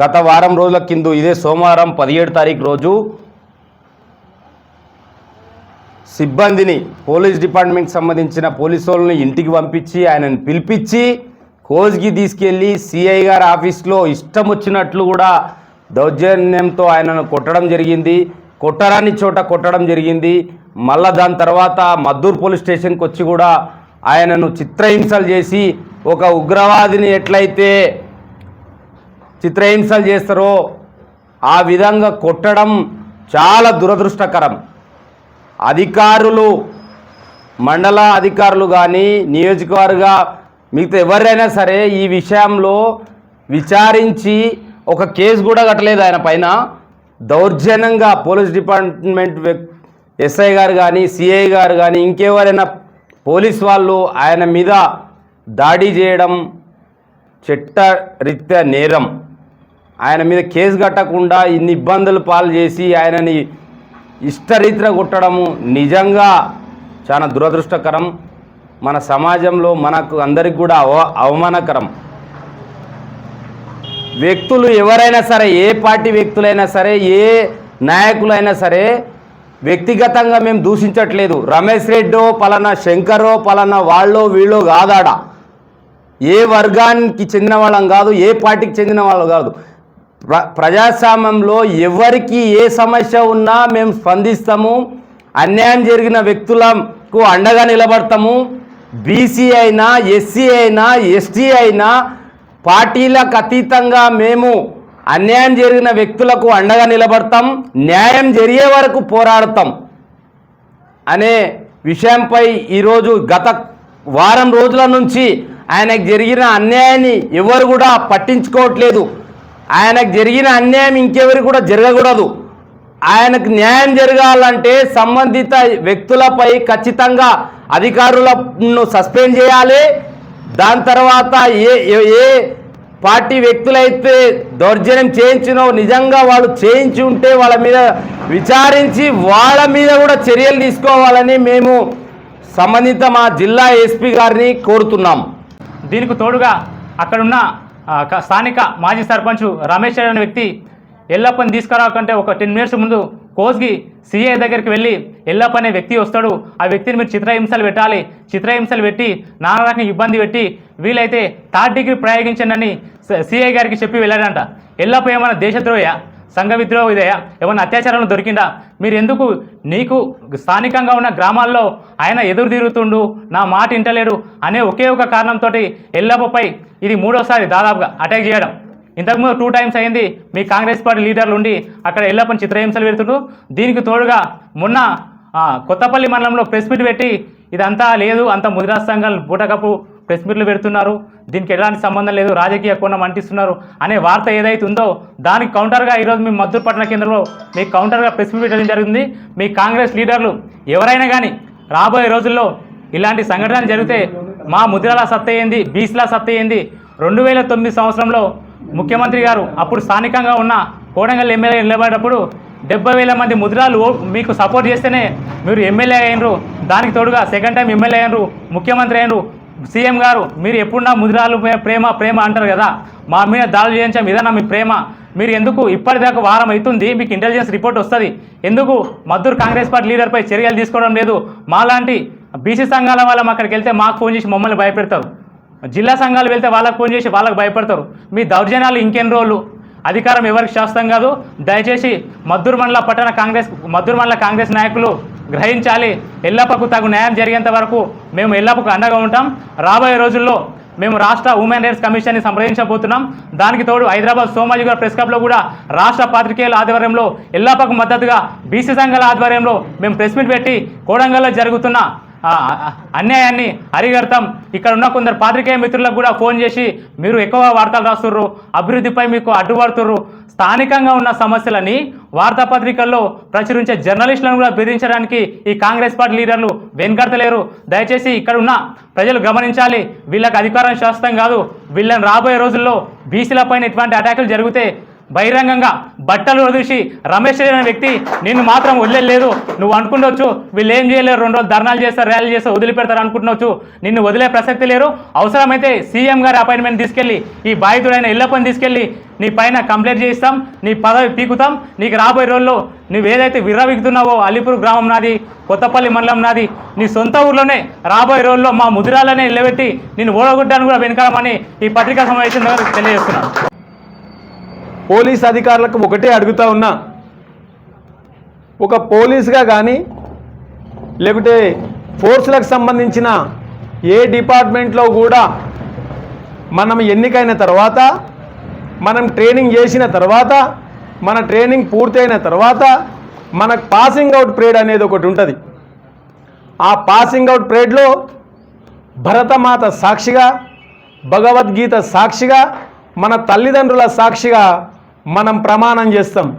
గత వారం రోజుల కింద ఇదే సోమవారం పదిహేడు తారీఖు రోజు సిబ్బందిని పోలీస్ డిపార్ట్మెంట్కి సంబంధించిన పోలీసు వాళ్ళని ఇంటికి పంపించి ఆయనను పిలిపించి కోజ్కి తీసుకెళ్ళి సిఐ గారి ఆఫీస్లో ఇష్టం వచ్చినట్లు కూడా దౌర్జన్యంతో ఆయనను కొట్టడం జరిగింది. కొట్టరాని చోట కొట్టడం జరిగింది. మళ్ళా దాని తర్వాత మద్దూరు పోలీస్ స్టేషన్కి వచ్చి కూడా ఆయనను చిత్రహింసలు చేసి ఒక ఉగ్రవాదిని ఎట్లయితే చిత్రహింసలు చేస్తారో ఆ విధంగా కొట్టడం చాలా దురదృష్టకరం. అధికారులు మండల అధికారులు కానీ నియోజకవర్గ మిగతా ఎవరైనా సరే ఈ విషయంలో విచారించి ఒక కేసు కూడా కట్టలేదు ఆయన పైన. దౌర్జన్యంగా పోలీస్ డిపార్ట్మెంట్ ఎస్ఐ గారు కానీ సిఐ గారు కానీ ఇంకెవరైనా పోలీస్ వాళ్ళు ఆయన మీద దాడి చేయడం చట్టరీత్యా నేరం. ఆయన మీద కేసు కట్టకుండా ఇన్ని ఇబ్బందులు పాలు చేసి ఆయనని ఇష్టరీతిన కొట్టడము నిజంగా చాలా దురదృష్టకరం. మన సమాజంలో మనకు అందరికి కూడా అవ అవమానకరం. వ్యక్తులు ఎవరైనా సరే ఏ పార్టీ వ్యక్తులైనా సరే ఏ నాయకులైనా సరే వ్యక్తిగతంగా మేము దూషించట్లేదు. రమేష్ రెడ్డో పలానా శంకరో పలానా వాళ్ళో వీళ్ళో కాదాడ. ఏ వర్గానికి చెందిన వాళ్ళం కాదు ఏ పార్టీకి చెందిన వాళ్ళు కాదు. ప్ర ప్రజాస్వామ్యంలో ఎవరికి ఏ సమస్య ఉన్నా మేము స్పందిస్తాము. అన్యాయం జరిగిన వ్యక్తులకు అండగా నిలబడతాము. బీసీ అయినా ఎస్సీ అయినా ఎస్టీ అయినా పార్టీలకు అతీతంగా మేము అన్యాయం జరిగిన వ్యక్తులకు అండగా నిలబడతాం. న్యాయం జరిగే వరకు పోరాడతాం. అనే విషయంపై ఈరోజు గత వారం రోజుల నుంచి ఆయనకు జరిగిన అన్యాయాన్ని ఎవరు కూడా పట్టించుకోవట్లేదు. ఆయనకు జరిగిన అన్యాయం ఇంకెవరు కూడా జరగకూడదు. ఆయనకు న్యాయం జరగాలంటే సంబంధిత వ్యక్తులపై ఖచ్చితంగా అధికారులను సస్పెండ్ చేయాలి. దాని తర్వాత ఏ ఏ- ఏ పార్టీ వ్యక్తులైతే దౌర్జన్యం చేయించినో నిజంగా వాళ్ళు చేయించి ఉంటే వాళ్ళ మీద విచారించి వాళ్ళ మీద కూడా చర్యలు తీసుకోవాలని మేము సంబంధిత మా జిల్లా ఎస్పీ గారిని కోరుతున్నాం. దీనికి తోడుగా అక్కడున్న స్థానిక మాజీ సర్పంచ్ రమేష్ అనే వ్యక్తి ఎల్లప్పని తీసుకురాకంటే ఒక టెన్ మినిట్స్ ముందు కోస్గి సీఏ దగ్గరికి వెళ్ళి ఎల్లప్ప అనే వ్యక్తి వస్తాడు. ఆ వ్యక్తిని మీరు చిత్రహింసలు పెట్టాలి. చిత్రహింసలు పెట్టి నానా రకం ఇబ్బంది పెట్టి వీలైతే థర్డ్ డిగ్రీ ప్రయోగించండి సిఐ గారికి చెప్పి వెళ్ళాడంట. ఎల్లప్ప ఏమైనా దేశద్రోహ సంఘ విద్రోహ ఇదయా ఏమన్నా అత్యాచారాలు దొరికిందా? మీరు ఎందుకు నీకు స్థానికంగా ఉన్న గ్రామాల్లో ఆయన ఎదురు తిరుగుతుండు నా మాట ఇంటలేడు అనే ఒకే ఒక కారణంతో ఎల్లప్పపై ఇది మూడోసారి దాదాపుగా అటాక్ చేయడం. ఇంతకుముందు టూ టైమ్స్ అయింది మీ కాంగ్రెస్ పార్టీ లీడర్లు ఉండి అక్కడ ఎల్లప్పని చిత్రహింసలు పెడుతుండ్రు. దీనికి తోడుగా మొన్న కొత్తపల్లి మండలంలో ప్రెస్ మీట్ పెట్టి ఇదంతా లేదు అంత ముదిరా సంఘాలు బూటకపు ప్రెస్ మీట్లు పెడుతున్నారు. దీనికి ఎలాంటి సంబంధం లేదు. రాజకీయ కోణం అంటిస్తున్నారు. అనే వార్త ఏదైతే ఉందో దానికి కౌంటర్గా ఈరోజు మీ మద్దూరు పట్టణ కేంద్రంలో మీకు కౌంటర్గా ప్రెస్ మీట్ పెట్టడం జరిగింది. మీ కాంగ్రెస్ లీడర్లు ఎవరైనా కానీ రాబోయే రోజుల్లో ఇలాంటి సంఘటనలు జరిగితే మా ముద్రల సత్తయ్యింది ఏంది బీసీల సత్త రెండు వేల తొమ్మిది సంవత్సరంలో ముఖ్యమంత్రి గారు అప్పుడు స్థానికంగా ఉన్న కోడంగల్ ఎమ్మెల్యే నిలబడేటప్పుడు డెబ్బై వేల మంది ముద్రాలు మీకు సపోర్ట్ చేస్తేనే మీరు ఎమ్మెల్యే అయినరు దానికి తోడుగా సెకండ్ టైం ఎమ్మెల్యే అయినరు ముఖ్యమంత్రి అయినరు సీఎం గారు మీరు ఎప్పుడున్నా ముద్రాలు ప్రేమ ప్రేమ అంటారు కదా? మా మీద దాడులు చేయించాం ఇదన్నా మీ ప్రేమ? మీరు ఎందుకు ఇప్పటిదాకా వారం అవుతుంది మీకు ఇంటెలిజెన్స్ రిపోర్ట్ వస్తుంది. ఎందుకు మద్దూరు కాంగ్రెస్ పార్టీ లీడర్పై చర్యలు తీసుకోవడం లేదు? మాలాంటి బీసీ సంఘాల వాళ్ళం అక్కడికి వెళ్తే మాకు ఫోన్ చేసి మమ్మల్ని భయపెడతారు. జిల్లా సంఘాలు వెళ్తే వాళ్ళకి ఫోన్ చేసి వాళ్ళకి భయపడతారు. మీ దౌర్జన్యాలు ఇంకెన్ని రోజులు? అధికారం ఎవరికి శాస్త్రం కాదు? దయచేసి మద్దూరు మండల పట్టణ కాంగ్రెస్ మద్దూరు మండల కాంగ్రెస్ నాయకులు గ్రహించాలి. ఎల్లప్పకు తగు న్యాయం జరిగేంత వరకు మేము ఎల్లప్పకు అండగా ఉంటాం. రాబోయే రోజుల్లో మేము రాష్ట్ర ఉమెన్ రైట్స్ కమిషన్ని సంప్రదించబోతున్నాం. దానికి తోడు హైదరాబాద్ సోమాజీ గారి ప్రెస్ క్లబ్లో కూడా రాష్ట్ర పాత్రికేయుల ఆధ్వర్యంలో ఎల్లప్పకు మద్దతుగా బీసీ సంఘాల ఆధ్వర్యంలో మేము ప్రెస్ మీట్ పెట్టి కోడంగల్లో జరుగుతున్న అన్యాయాన్ని అరిగడతాం. ఇక్కడ ఉన్న కొందరు పాత్రికేయ మిత్రులకు కూడా ఫోన్ చేసి మీరు ఎక్కువ వార్తలు రాస్తుర్రు అభివృద్ధిపై మీకు అడ్డుపడుతుర్రు. స్థానికంగా ఉన్న సమస్యలని వార్తాపత్రికల్లో ప్రచురించే జర్నలిస్టులను కూడా బెదిరించడానికి ఈ కాంగ్రెస్ పార్టీ లీడర్లు వెనుకడతలేరు. దయచేసి ఇక్కడ ఉన్న ప్రజలు గమనించాలి. వీళ్ళకి అధికారం శాస్త్రం కాదు. వీళ్ళని రాబోయే రోజుల్లో బీసీల పైన ఇటువంటి అటాకులు జరిగితే బహిరంగంగా బట్టలు చూసి రమేష్ అనే వ్యక్తి నిన్ను మాత్రం వదిలేదు నువ్వు అనుకుండొచ్చు వీళ్ళు ఏం చేయలేరు రెండు రోజులు ధర్నాలు చేస్తారు ర్యాలీ చేస్తారు వదిలిపెడతారు అనుకుంటున్నావచ్చు నిన్ను వదిలే ప్రసక్తి లేరు అవసరమైతే సీఎం గారి అపాయింట్మెంట్ తీసుకెళ్ళి ఈ బాధితుడైన ఇళ్ళపని తీసుకెళ్ళి నీ పైన కంప్లైంట్ చేయిస్తాం నీ పదవి పీకుతాం. నీకు రాబోయే రోజుల్లో నువ్వు ఏదైతే విర్రవిగుతున్నావో అలీపూర్ గ్రామం నాది కొత్తపల్లి మండలం నాది నీ సొంత ఊర్లోనే రాబోయే రోజుల్లో మా ముదిరాలనే నిలబెట్టి నేను ఓడగొట్టాను కూడా వెనకాలమని ఈ పత్రికా సమావేశం తెలియజేస్తున్నాను. పోలీస్ అధికారులకు ఒకటే అడుగుతా ఉన్నా. ఒక పోలీస్గా కానీ లేకుంటే ఫోర్సులకు సంబంధించిన ఏ డిపార్ట్మెంట్లో కూడా మనం ఎన్నికైన తర్వాత మనం ట్రైనింగ్ చేసిన తర్వాత మన ట్రైనింగ్ పూర్తయిన తర్వాత మనకు పాసింగ్ అవుట్ ప్రేడ్ అనేది ఒకటి ఉంటుంది. ఆ పాసింగ్ అవుట్ ప్రేడ్లో భరతమాత సాక్షిగా భగవద్గీత సాక్షిగా మన తల్లిదండ్రుల సాక్షిగా మనం ప్రమాణం చేస్తాం.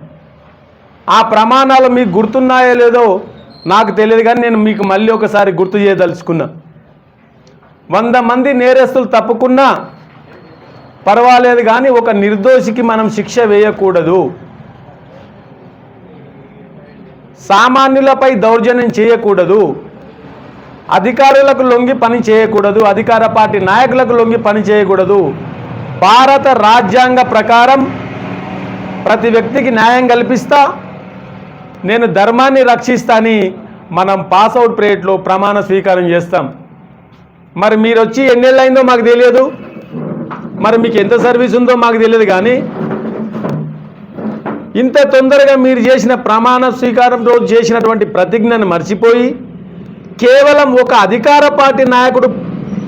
ఆ ప్రమాణాలు మీకు గుర్తున్నాయో లేదో నాకు తెలియదు కానీ నేను మీకు మళ్ళీ ఒకసారి గుర్తు చేయదలుచుకున్నా. వంద మంది నేరస్తులు తప్పుకున్నా పర్వాలేదు కానీ ఒక నిర్దోషికి మనం శిక్ష వేయకూడదు. సామాన్యులపై దౌర్జన్యం చేయకూడదు. అధికారులకు లొంగి పని చేయకూడదు. అధికార పార్టీ నాయకులకు లొంగి పని చేయకూడదు. భారత రాజ్యాంగ ప్రకారం ప్రతి వ్యక్తికి న్యాయం కల్పిస్తా నేను ధర్మాన్ని రక్షిస్తా అని మనం పాస్ అవుట్ పీరియడ్లో ప్రమాణ స్వీకారం చేస్తాం. మరి మీరు వచ్చి ఎన్నేళ్ళైందో మాకు తెలియదు. మరి మీకు ఎంత సర్వీస్ ఉందో మాకు తెలియదు కానీ ఇంత తొందరగా మీరు చేసిన ప్రమాణ స్వీకారం రోజు చేసినటువంటి ప్రతిజ్ఞను మర్చిపోయి కేవలం ఒక అధికార పార్టీ నాయకుడు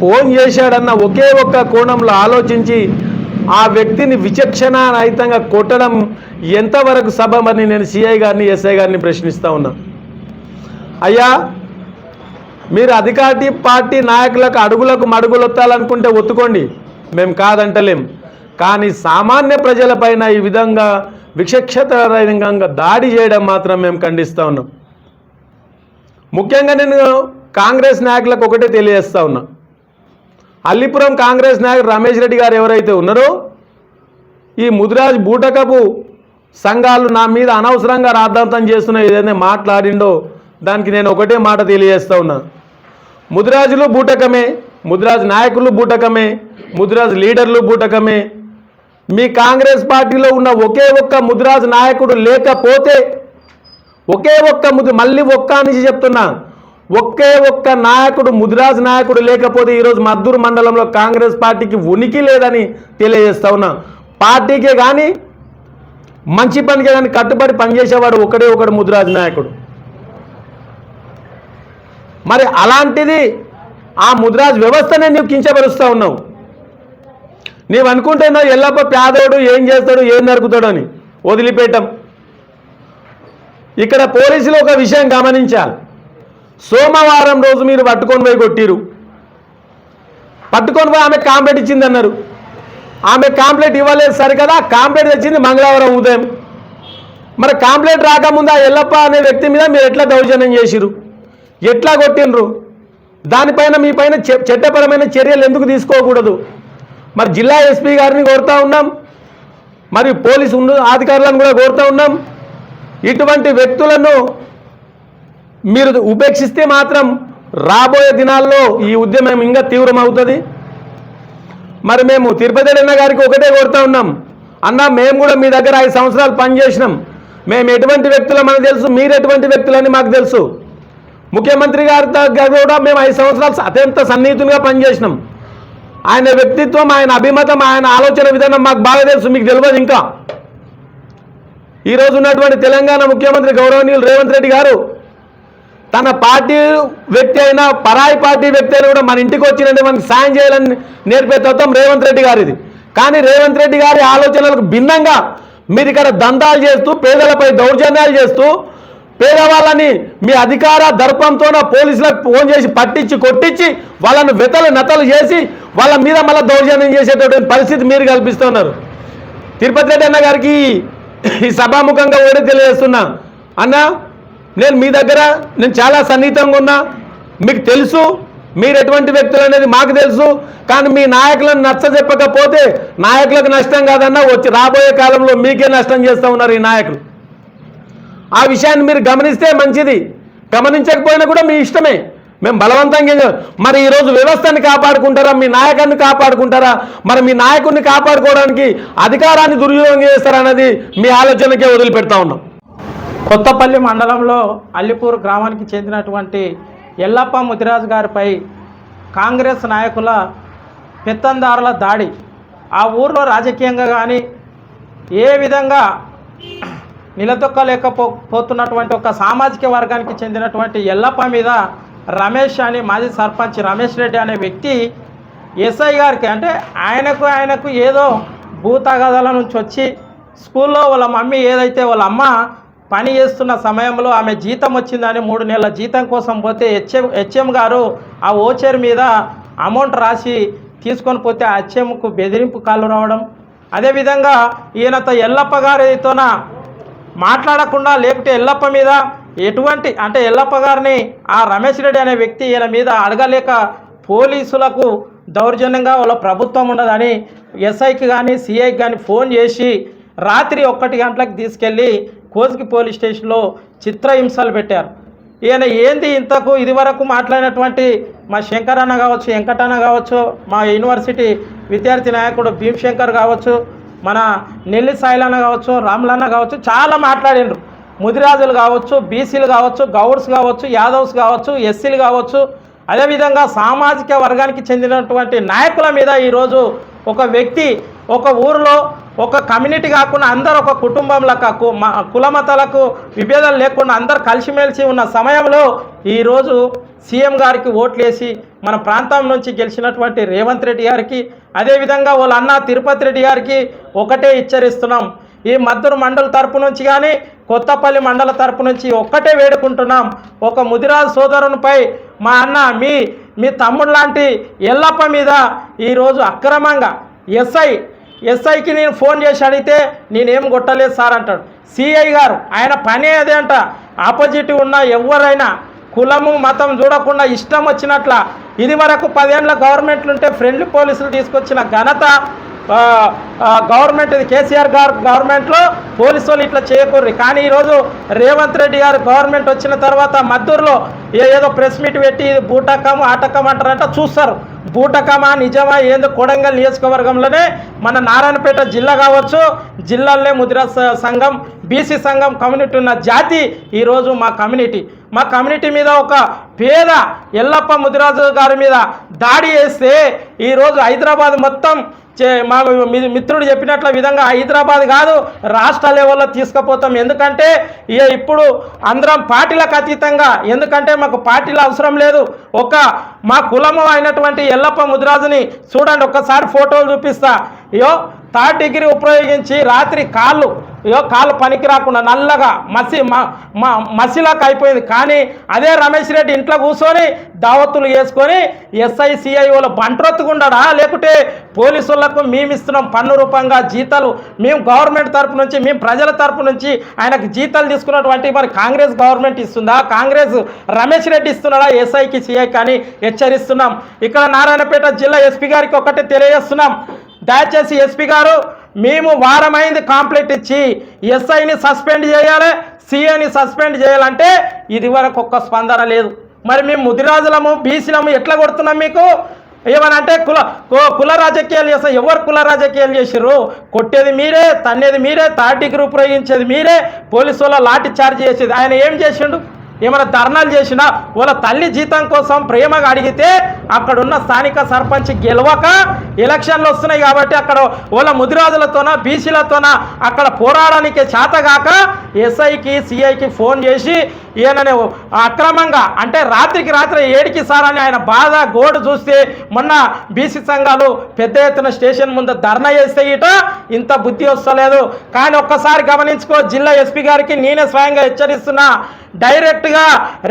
ఫోన్ చేశాడన్న ఒకే ఒక్క కోణంలో ఆలోచించి ఆ వ్యక్తిని విచక్షణ రహితంగా కొట్టడం ఎంతవరకు సభమని నేను సిఐ గారిని ఎస్ఐ గారిని ప్రశ్నిస్తా ఉన్నా. అయ్యా మీరు అధికారి పార్టీ నాయకులకు అడుగులకు మడుగులు వత్తాలనుకుంటే ఒత్తుకోండి. మేము కాదంటలేం. కానీ సామాన్య ప్రజలపైన ఈ విధంగా విచక్షతరంగా దాడి చేయడం మాత్రం మేము ఖండిస్తూ ఉన్నాం. ముఖ్యంగా నేను కాంగ్రెస్ నాయకులకు ఒకటే తెలియజేస్తా ఉన్నా. అల్లిపురం కాంగ్రెస్ నాయకుడు రమేష్ రెడ్డి గారు ఎవరైతే ఉన్నారో ఈ ముదిరాజ్ బూటకపు సంఘాలు నా మీద అనవసరంగా రాద్ధాంతం చేస్తున్న ఏదైనా మాట్లాడిండో దానికి నేను ఒకటే మాట తెలియజేస్తా ఉన్నా. ముదిరాజులు బూటకమే ముదిరాజ్ నాయకులు బూటకమే ముదిరాజ్ లీడర్లు బూటకమే. మీ కాంగ్రెస్ పార్టీలో ఉన్న ఒకే ఒక్క ముదిరాజ్ నాయకుడు లేకపోతే ఒకే ఒక్క ముది మళ్ళీ ఒక్క నుంచి చెప్తున్నా ఒకే ఒక్క నాయకుడు ముదిరాజ్ నాయకుడు లేకపోతే ఈరోజు మద్దూరు మండలంలో కాంగ్రెస్ పార్టీకి ఉనికి లేదని తెలియజేస్తా ఉన్నా. పార్టీకే కానీ మంచి పనికే కానీ కట్టుబడి పనిచేసేవాడు ఒకడే ఒకడు ముదిరాజ్ నాయకుడు. మరి అలాంటిది ఆ ముదిరాజ్ వ్యవస్థనే నువ్వు కించపరుస్తూ ఉన్నావు. నీవు అనుకుంటున్నావు ఎల్లప్ప పేదోడు ఏం చేస్తాడు ఏం నరుకుతాడు అని వదిలిపేయటం ఇక్కడ పోలీసులు ఒక విషయం గమనించాలి. సోమవారం రోజు మీరు పట్టుకొని పోయి కొట్టిరు పట్టుకొని పోయి ఆమె కాంప్లైంట్ ఇచ్చింది అన్నారు. ఆమె కాంప్లైంట్ ఇవ్వలేదు సరికదా? కాంప్లైంట్ తెచ్చింది మంగళవారం ఉదయం. మరి కాంప్లైంట్ రాకముందు ఆ ఎల్లప్ప అనే వ్యక్తి మీద మీరు ఎట్లా దౌర్జన్యం చేసిరు ఎట్లా కొట్టినరు దానిపైన మీ పైన చె- చట్టపరమైన చర్యలు ఎందుకు తీసుకోకూడదు? మరి జిల్లా ఎస్పీ గారిని కోరుతా ఉన్నాం. మరి పోలీసు అధికారులను కూడా కోరుతా ఉన్నాం. ఇటువంటి వ్యక్తులను మీరు ఉపేక్షిస్తే మాత్రం రాబోయే దినాల్లో ఈ ఉద్యమం ఇంకా తీవ్రమవుతుంది. మరి మేము తిరుపతి అన్న గారికి ఒకటే కోరుతా ఉన్నాం. అన్న మేము కూడా మీ దగ్గర ఐదు సంవత్సరాలు పనిచేసినాం. మేము ఎటువంటి వ్యక్తులమని తెలుసు మీరు ఎటువంటి వ్యక్తులని మాకు తెలుసు. ముఖ్యమంత్రి గారి దగ్గర కూడా మేము ఐదు సంవత్సరాలు అత్యంత సన్నిహితులుగా పనిచేసినాం. ఆయన వ్యక్తిత్వం ఆయన అభిమతం ఆయన ఆలోచన విధానం మాకు బాగా తెలుసు మీకు తెలియదు ఇంకా. ఈరోజు ఉన్నటువంటి తెలంగాణ ముఖ్యమంత్రి గౌరవనీయులు రేవంత్ రెడ్డి గారు తన పార్టీ వ్యక్తి అయినా పరాయి పార్టీ వ్యక్తి అయినా కూడా మన ఇంటికి వచ్చినట్టు మనకి సాయం చేయాలని నేర్పే తత్వం రేవంత్ రెడ్డి గారిది. కానీ రేవంత్ రెడ్డి గారి ఆలోచనలకు భిన్నంగా మీరు ఇక్కడ దందాలు చేస్తూ పేదలపై దౌర్జన్యాలు చేస్తూ పేదవాళ్ళని మీ అధికార దర్పంతో పోలీసులకు ఫోన్ చేసి పట్టించి కొట్టించి వాళ్ళను వెతలు నతలు చేసి వాళ్ళ మీద మళ్ళీ దౌర్జన్యం చేసేటటువంటి పరిస్థితి మీరు కల్పిస్తున్నారు. తిరుపతి రెడ్డి అన్న గారికి ఈ సభాముఖంగా ఓడి తెలియజేస్తున్నా. అన్న నేను మీ దగ్గర నేను చాలా సన్నిహితంగా ఉన్నా. మీకు తెలుసు మీరు ఎటువంటి వ్యక్తులు అనేది మాకు తెలుసు. కానీ మీ నాయకులను నచ్చజెప్పకపోతే నాయకులకు నష్టం కాదన్నా వచ్చి రాబోయే కాలంలో మీకే నష్టం చేస్తూ ఉన్నారు ఈ నాయకులు. ఆ విషయాన్ని మీరు గమనిస్తే మంచిది. గమనించకపోయినా కూడా మీ ఇష్టమే. మేము బలవంతంగా మరి ఈరోజు వ్యవస్థని కాపాడుకుంటారా? మీ నాయకాన్ని కాపాడుకుంటారా? మరి మీ నాయకుడిని కాపాడుకోవడానికి అధికారాన్ని దుర్వినియోగం చేస్తారన్నది మీ ఆలోచనకే వదిలిపెడతా ఉన్నాం. కొత్తపల్లి మండలంలో అల్లిపూర్ గ్రామానికి చెందినటువంటి ఎల్లప్ప ముదిరాజు గారిపై కాంగ్రెస్ నాయకుల పెత్తందారుల దాడి. ఆ ఊర్లో రాజకీయంగా కానీ ఏ విధంగా నిలదొక్కలేకపోతున్నటువంటి ఒక సామాజిక వర్గానికి చెందినటువంటి ఎల్లప్ప మీద రమేష్ అని మాజీ సర్పంచ్ రమేష్ రెడ్డి అనే వ్యక్తి ఎస్ఐ గారికి అంటే ఆయనకు ఆయనకు ఏదో భూతగదల నుంచి వచ్చి స్కూల్లో వాళ్ళ మమ్మీ ఏదైతే వాళ్ళ అమ్మ పని చేస్తున్న సమయంలో ఆమె జీతం వచ్చిందని మూడు నెలల జీతం కోసం పోతే హెచ్ఎం హెచ్ఎం గారు ఆ ఓచర్ మీద అమౌంట్ రాసి తీసుకొని పోతే ఆ హెచ్ఎంకు బెదిరింపు కాళ్ళు రావడం. అదేవిధంగా ఈయనతో ఎల్లప్ప గారితోన మాట్లాడకుండా లేకుంటే ఎల్లప్ప మీద ఎటువంటి అంటే ఎల్లప్ప గారిని ఆ రమేష్ రెడ్డి అనే వ్యక్తి ఈయన మీద అడగలేక పోలీసులకు దౌర్జన్యంగా వాళ్ళ ప్రభుత్వం ఉండదని ఎస్ఐకి కానీ సిఐకి కానీ ఫోన్ చేసి రాత్రి ఒక్కటి గంటలకు తీసుకెళ్ళి కోసికి పోలీస్ స్టేషన్లో చిత్రహింసలు పెట్టారు. ఈయన ఏంది ఇంతకు ఇదివరకు మాట్లాడినటువంటి మా శంకరన్న కావచ్చు వెంకటన్న కావచ్చు మా యూనివర్సిటీ విద్యార్థి నాయకుడు భీమశంకర్ కావచ్చు మన నెల్లి సాయిలన్న కావచ్చు రాములన్న కావచ్చు చాలా మాట్లాడిండ్రు. ముదిరాజులు కావచ్చు బీసీలు కావచ్చు గౌడ్స్ కావచ్చు యాదవ్స్ కావచ్చు ఎస్సీలు కావచ్చు అదేవిధంగా సామాజిక వర్గానికి చెందినటువంటి నాయకుల మీద ఈరోజు ఒక వ్యక్తి ఒక ఊరిలో ఒక కమ్యూనిటీ కాకుండా అందరు ఒక కుటుంబంలకు కు- కులమతాలకు విభేదాలు లేకుండా అందరు కలిసిమెలిసి ఉన్న సమయంలో ఈరోజు సీఎం గారికి ఓట్లేసి మన ప్రాంతం నుంచి గెలిచినటువంటి రేవంత్ రెడ్డి గారికి అదేవిధంగా వాళ్ళ అన్న తిరుపతి రెడ్డి గారికి ఒకటే హెచ్చరిస్తున్నాం. ఈ మద్దూరు మండల తరపు నుంచి కానీ కొత్తపల్లి మండల తరపు నుంచి ఒక్కటే వేడుకుంటున్నాం. ఒక ముదిరాజు సోదరునిపై మా అన్న మీ మీ తమ్ముడు లాంటి ఎల్లప్ప మీద ఈరోజు అక్రమంగా ఎస్ఐ ఎస్ఐకి నేను ఫోన్ చేసి అడిగితే నేనేం కొట్టలేదు సార్ అంటాడు. సిఐ గారు ఆయన పనే అదే అంట. ఆపోజిట్ ఉన్న ఎవరైనా కులము మతం చూడకుండా ఇష్టం వచ్చినట్ల ఇది వరకు పదేళ్ళ గవర్నమెంట్లు ఉంటే ఫ్రెండ్లీ పోలీసులు తీసుకొచ్చిన ఘనత గవర్నమెంట్ ఇది కేసీఆర్ గారు గవర్నమెంట్లో పోలీసు వాళ్ళు ఇట్లా చేయకూర్రి కానీ ఈరోజు రేవంత్ రెడ్డి గారు గవర్నమెంట్ వచ్చిన తర్వాత మద్దూరులో ఏదో ప్రెస్ మీట్ పెట్టి ఇది బూటకం ఆటకం అంటారంట చూస్తారు. బూటకమా నిజమా ఏందో కొడంగల్ నియోజకవర్గంలోనే మన నారాయణపేట జిల్లా కావచ్చు జిల్లాలోనే ముద్ర సంఘం బీసీ సంఘం కమ్యూనిటీ ఉన్న జాతి ఈరోజు మా కమ్యూనిటీ. మా కమ్యూనిటీ మీద ఒక పేద ఎల్లప్ప ముదిరాజు గారి మీద దాడి చేస్తే ఈరోజు హైదరాబాద్ మొత్తం చే మా మిత్రుడు చెప్పినట్ల విధంగా హైదరాబాద్ కాదు రాష్ట్ర లెవెల్లో తీసుకుపోతాం. ఎందుకంటే ఇక ఇప్పుడు అందరం పార్టీలకు అతీతంగా ఎందుకంటే మాకు పార్టీలు అవసరం లేదు. ఒక మా కులము అయినటువంటి ఎల్లప్ప ముదిరాజుని చూడండి ఒక్కసారి ఫోటోలు చూపిస్తా. అయ్యో థర్డ్ డిగ్రీ ఉపయోగించి రాత్రి కాళ్ళు కాళ్ళు పనికి రాకుండా నల్లగా మసి మా మ- అయిపోయింది. కానీ అదే రమేష్ రెడ్డి ఇంట్లో కూర్చొని దావత్తులు వేసుకొని ఎస్ఐ సిఐఓలు బంట్రొత్తుకుండడా లేకుంటే పోలీసులకు మేము ఇస్తున్నాం పన్ను రూపంగా జీతాలు. మేము గవర్నమెంట్ తరపు నుంచి మేము ప్రజల తరపు నుంచి ఆయనకు జీతాలు తీసుకున్నటువంటి మరి కాంగ్రెస్ గవర్నమెంట్ ఇస్తుందా? కాంగ్రెస్ రమేష్ రెడ్డి ఇస్తున్నాడా? ఎస్ఐకి సిఐ కానీ హెచ్చరిస్తున్నాం. ఇక్కడ నారాయణపేట జిల్లా ఎస్పీ గారికి ఒకటి తెలియజేస్తున్నాం. దయచేసి ఎస్పీ గారు మేము వారమైంది కాంప్లైంట్ ఇచ్చి ఎస్ఐని సస్పెండ్ చేయాలి సీఏని సస్పెండ్ చేయాలంటే ఇది వరకు ఒక్క స్పందన లేదు. మరి మేము ముదిరాజులము బీసీలము ఎట్లా కొడుతున్నాం మీకు? ఏమనంటే కుల కుల రాజకీయాలు చేస్తా ఎవరు కుల రాజకీయాలు చేసిర్రు? కొట్టేది మీరే తన్నేది మీరే థర్డ్ డిగ్రీ ఉపయోగించేది మీరే పోలీసు వాళ్ళ లాఠీ చార్జ్ చేసేది. ఆయన ఏం చేసిండు? ఏమైనా ధర్నాలు చేసినా వాళ్ళ తల్లి జీతం కోసం ప్రేమగా అడిగితే అక్కడున్న స్థానిక సర్పంచ్ గెలవక ఎలక్షన్లు వస్తున్నాయి కాబట్టి అక్కడ వాళ్ళ ముదిరాజులతోన బీసీలతోన అక్కడ పోరాడడానికి చేతగాక ఎస్ఐకి సిఐకి ఫోన్ చేసి ఈయనని అక్రమంగా అంటే రాత్రికి రాత్రి ఏడికి సారని ఆయన బాధ గోడు చూస్తే మొన్న బీసీ సంఘాలు పెద్ద ఎత్తున స్టేషన్ ముందు ధర్నా చేస్తే ఇట ఇంత బుద్ధి వస్తలేదు. కానీ ఒక్కసారి గమనించుకో జిల్లా ఎస్పీ గారికి నేనే స్వయంగా హెచ్చరిస్తున్నా. డైరెక్ట్గా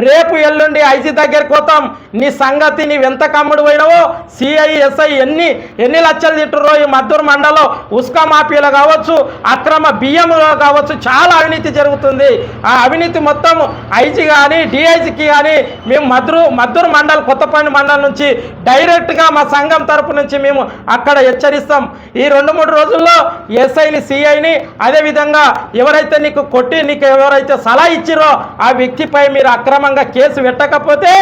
రేపు ఎల్లుండి ఐజీ దగ్గరికి పోతాం. నీ సంగతి నీవెంత కమ్ముడు పోయినావో? సిఐ ఎస్ఐ ఎన్ని ఎన్ని లక్షలు తిట్టురో ఈ మద్దూరు మండలం? ఉస్కా మాఫీలు కావచ్చు అక్రమ బియ్యంలో కావచ్చు చాలా అవినీతి జరుగుతుంది. ఆ అవినీతి మొత్తం ఐజీ కానీ డిఐజీకి కానీ మేము మద్దూరు మద్దూరు మండల్ కొత్తపల్లి మండలం నుంచి డైరెక్ట్గా మా సంఘం తరపు నుంచి మేము అక్కడ హెచ్చరిస్తాం. ఈ రెండు మూడు రోజుల్లో ఎస్ఐని సిఐని అదేవిధంగా ఎవరైతే నీకు కొట్టి నీకు ఎవరైతే సలహా ఇచ్చిరో ఆ వ్యక్తిపై మీరు అక్రమంగా కేసు పెట్టకపోతే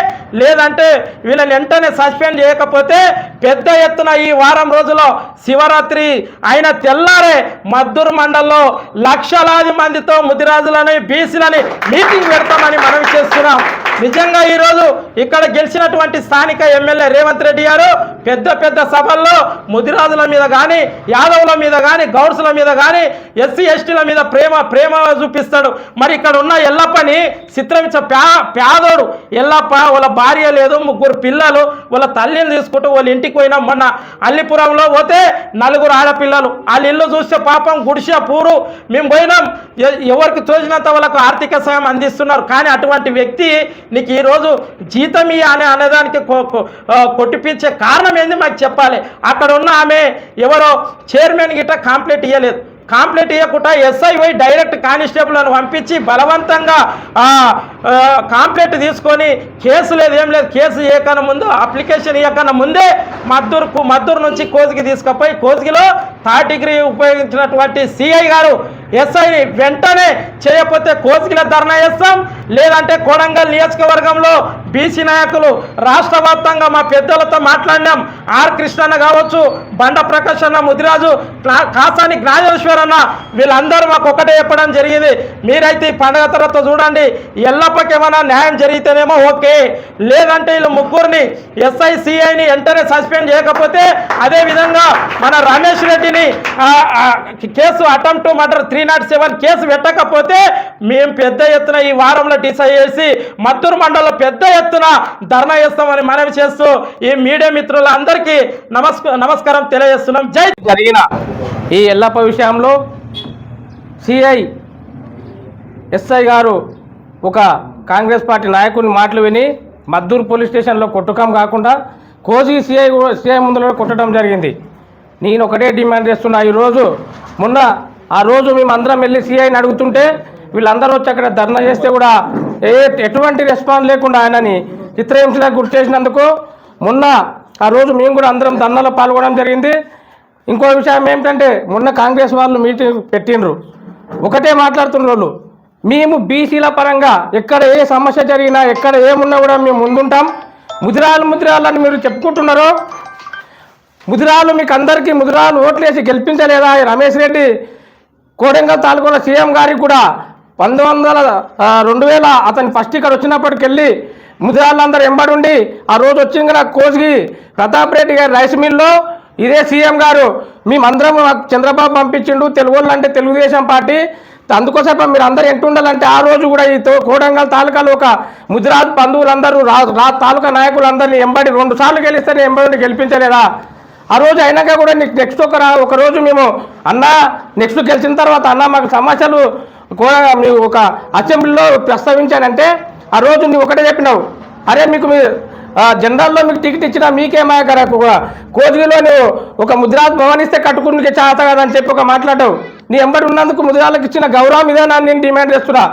లేదంటే వీళ్ళని వెంటనే సస్పెండ్ చేయకపోతే పెద్ద ఎత్తున ఈ వారం రోజుల్లో శివరాత్రి అయిన తెల్లారే మద్దూరు మండలంలో లక్షలాది మందితో ముదిరాజులని బీసీలని మీటింగ్ పెడతామని మనవి చేస్తున్నాం. నిజంగా ఈరోజు ఇక్కడ గెలిచినటువంటి స్థానిక ఎమ్మెల్యే రేవంత్ రెడ్డి గారు పెద్ద పెద్ద సభల్లో ముదిరాజుల మీద కానీ యాదవుల మీద కానీ గౌడ్స్ల మీద కానీ ఎస్సీ ఎస్టీల మీద ప్రేమ ప్రేమ చూపిస్తాడు. మరి ఇక్కడ ఉన్న ఎల్లప్పని చిత్రమించ ప్యా పేదోడు ఎల్లప్ప వాళ్ళ భార్య లేదు ముగ్గురు పిల్లలు వాళ్ళ తల్లిని తీసుకుంటూ వాళ్ళ ఇంటికి పోయినా మొన్న అల్లిపురంలో పోతే నలుగురు ఆడపిల్లలు. వాళ్ళ ఇల్లు చూస్తే పాపం గుడిసె పూరు. మేము పోయినాం. ఎవరికి తోచినంత వాళ్ళకు ఆర్థిక సాయం అందిస్తున్నారు. కానీ అటువంటి వ్యక్తి నీకు ఈరోజు జీతం ఇయ్య అనేదానికి కొ- కొ- కొట్టిపించే కారణం ఏంది మాకు చెప్పాలి. అక్కడ ఉన్న ఆమె ఎవరో చైర్మన్ గిట్ట కాంప్లీట్ ఇవ్వలేదు కాంప్లీట్ ఇవ్వకుండా ఎస్ఐ పోయి డైరెక్ట్ కానిస్టేబుల్ని పంపించి బలవంతంగా కాంప్లీట్ తీసుకొని కేసు లేదు ఏం లేదు కేసు ఇవ్వకన్నా ముందు అప్లికేషన్ ఇవ్వకన్నా ముందే మద్దూరుకు మద్దూరు నుంచి కోజికి తీసుకుపోయి కోజికిలో థర్డ్ డిగ్రీ ఉపయోగించినటువంటి సిఐ గారు ఎస్ఐని వెంటనే చేయకపోతే కోసిగిల ధర్నా చేస్తాం. లేదంటే కొడంగల్ నియోజకవర్గంలో బీసీ నాయకులు రాష్ట్ర వ్యాప్తంగా మా పెద్దలతో మాట్లాడినాం. ఆర్ కృష్ణన్న కావచ్చు బండ ప్రకాష్ అన్న ముదిరాజు కాసాని జ్ఞానేశ్వర్ అన్న వీళ్ళందరూ మాకు ఒకటే చెప్పడం జరిగింది. మీరైతే ఈ పండగ తర్వాత చూడండి ఎల్లప్పకి ఏమైనా న్యాయం జరిగితేనేమో ఓకే. లేదంటే వీళ్ళు ముగ్గురిని ఎస్ఐ సిఐని వెంటనే సస్పెండ్ చేయకపోతే అదేవిధంగా మన రమేష్ రెడ్డిని case attempt murder three not seven case పెట్టకపోతే మేము పెద్ద ఎత్తున ఈ వారంలో డిసైడ్ చేసి మద్దూరు మండలంలో పెద్ద ఎత్తున ధర్నా చేస్తామని మనవి చేస్తూ ఈ మీడియా మిత్రులందరికీ నమస్క నమస్కారం తెలియజేస్తున్నాం. జై జరిగిన ఈ ఎల్లప్ప విషయంలో సిఐ ఎస్ఐ గారు ఒక కాంగ్రెస్ పార్టీ నాయకుని మాటలు విని మద్దూరు పోలీస్ స్టేషన్లో కొట్టుకం కాకుండా కోసి సిఐ సిఐ ముందులో కొట్టడం జరిగింది. నేను ఒకటే డిమాండ్ చేస్తున్నా ఈరోజు మొన్న ఆ రోజు మేము అందరం వెళ్ళి సిఐని అడుగుతుంటే వీళ్ళందరూ వచ్చి అక్కడ ధర్నా చేస్తే కూడా ఏ ఎటువంటి రెస్పాన్స్ లేకుండా ఆయనని చిత్రహింసగా గుర్తు చేసినందుకు మొన్న ఆ రోజు మేము కూడా అందరం ధర్నాలో పాల్గొనడం జరిగింది. ఇంకో విషయం ఏమిటంటే మొన్న కాంగ్రెస్ వాళ్ళు మీటింగ్ పెట్టిండ్రు. ఒకటే మాట్లాడుతున్న వాళ్ళు మేము బీసీల పరంగా ఎక్కడ ఏ సమస్య జరిగినా ఎక్కడ ఏమున్నా కూడా మేము ముందుంటాం. ముదిరాలు ముదిరాలని మీరు చెప్పుకుంటున్నారో ముదిరాలు మీకు అందరికీ ముదిరాలు ఓట్లేసి గెలిపించలేదా? రమేష్ రెడ్డి కోడంగల్ తాలూకాలో సీఎం గారికి కూడా పంతొమ్మిది వందల రెండు వేల అతను ఫస్ట్ ఇక్కడ వచ్చినప్పటికెళ్ళి ముదిరాళ్ళందరూ ఎంబడుండి ఉండి ఆ రోజు వచ్చిన కోసిగి ప్రతాప్ రెడ్డి గారి రైస్ మిల్లో. ఇదే సీఎం గారు. మేమందరం చంద్రబాబు పంపించిండు. తెలుగు వాళ్ళు అంటే తెలుగుదేశం పార్టీ. అందుకోసం మీరు అందరు ఎంటుండాలంటే ఆ రోజు కూడా ఈ తో- కోడంగల్ తాలూకాలో ఒక ముదిరాజ్ బంధువులందరూ రా రా తాలూకా నాయకులందరినీ ఎంబడి రెండు సార్లు గెలిస్తే ఎంబడి గెలిపించలేదా? ఆ రోజు అయినాక కూడా నీకు నెక్స్ట్ ఒక ఒక రోజు మేము అన్న నెక్స్ట్ గెలిచిన తర్వాత అన్న మాకు సమస్యలు కూడా నువ్వు ఒక అసెంబ్లీలో ప్రస్తావించానంటే ఆ రోజు నువ్వు ఒకటే చెప్పినావు. అరే మీకు మీ జనరల్లో మీకు టికెట్ ఇచ్చినా మీకేమా కూడా కోదిగిలో నువ్వు ఒక ముద్రాజ్ భవన్ ఇస్తే కట్టుకుని చేత కదని చెప్పి ఒక మాట్లాడావు. నీ ఎంబడి ఉన్నందుకు ముద్రాలకు ఇచ్చిన గౌరవం ఇదే నేను డిమాండ్ చేస్తున్నా.